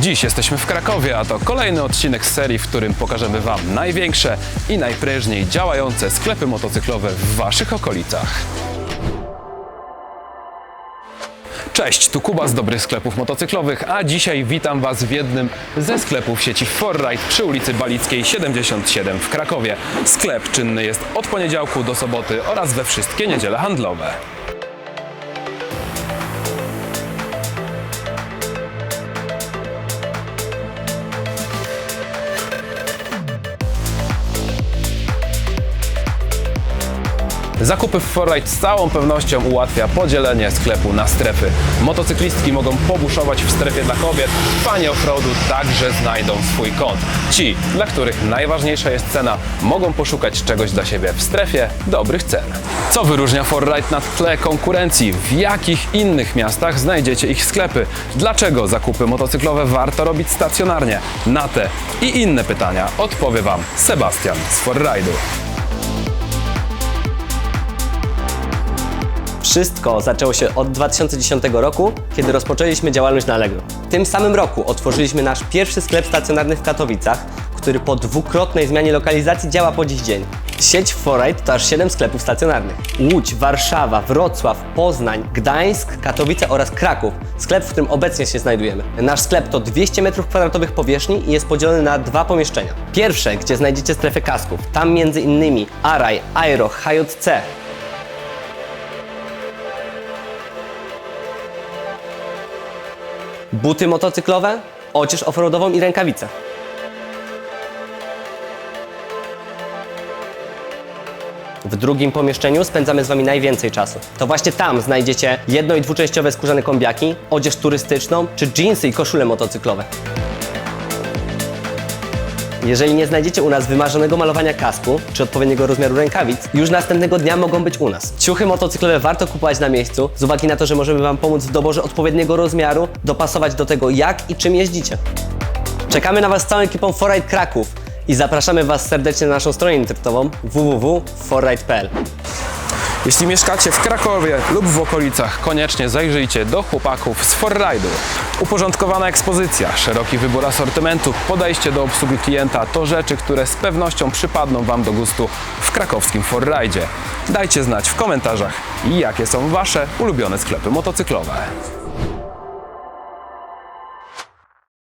Dziś jesteśmy w Krakowie, a to kolejny odcinek z serii, w którym pokażemy Wam największe i najprężniej działające sklepy motocyklowe w Waszych okolicach. Cześć, tu Kuba z Dobrych Sklepów Motocyklowych, a dzisiaj witam Was w jednym ze sklepów sieci Forride przy ulicy Balickiej 77 w Krakowie. Sklep czynny jest od poniedziałku do soboty oraz we wszystkie niedziele handlowe. Zakupy w Forride z całą pewnością ułatwia podzielenie sklepu na strefy. Motocyklistki mogą pobuszować w strefie dla kobiet, fani offroadu także znajdą swój kąt. Ci, dla których najważniejsza jest cena, mogą poszukać czegoś dla siebie w strefie dobrych cen. Co wyróżnia Forride na tle konkurencji? W jakich innych miastach znajdziecie ich sklepy? Dlaczego zakupy motocyklowe warto robić stacjonarnie? Na te i inne pytania odpowie Wam Sebastian z Forride'u. Wszystko zaczęło się od 2010 roku, kiedy rozpoczęliśmy działalność na Allegro. W tym samym roku otworzyliśmy nasz pierwszy sklep stacjonarny w Katowicach, który po dwukrotnej zmianie lokalizacji działa po dziś dzień. Sieć Forride to aż 7 sklepów stacjonarnych. Łódź, Warszawa, Wrocław, Poznań, Gdańsk, Katowice oraz Kraków. Sklep, w którym obecnie się znajdujemy. Nasz sklep to 200 m2 powierzchni i jest podzielony na dwa pomieszczenia. Pierwsze, gdzie znajdziecie strefę kasków. Tam między innymi Araj, Aero, HJC, buty motocyklowe, odzież offroadową i rękawice. W drugim pomieszczeniu spędzamy z Wami najwięcej czasu. To właśnie tam znajdziecie jedno- i dwuczęściowe skórzane kombiaki, odzież turystyczną czy jeansy i koszule motocyklowe. Jeżeli nie znajdziecie u nas wymarzonego malowania kasku czy odpowiedniego rozmiaru rękawic, już następnego dnia mogą być u nas. Ciuchy motocyklowe warto kupować na miejscu, z uwagi na to, że możemy Wam pomóc w doborze odpowiedniego rozmiaru, dopasować do tego jak i czym jeździcie. Czekamy na Was z całą ekipą Forride Kraków i zapraszamy Was serdecznie na naszą stronę internetową www.forride.pl. Jeśli mieszkacie w Krakowie lub w okolicach, koniecznie zajrzyjcie do chłopaków z Forride'u. Uporządkowana ekspozycja, szeroki wybór asortymentu, podejście do obsługi klienta to rzeczy, które z pewnością przypadną Wam do gustu w krakowskim Forride'zie. Dajcie znać w komentarzach, jakie są Wasze ulubione sklepy motocyklowe.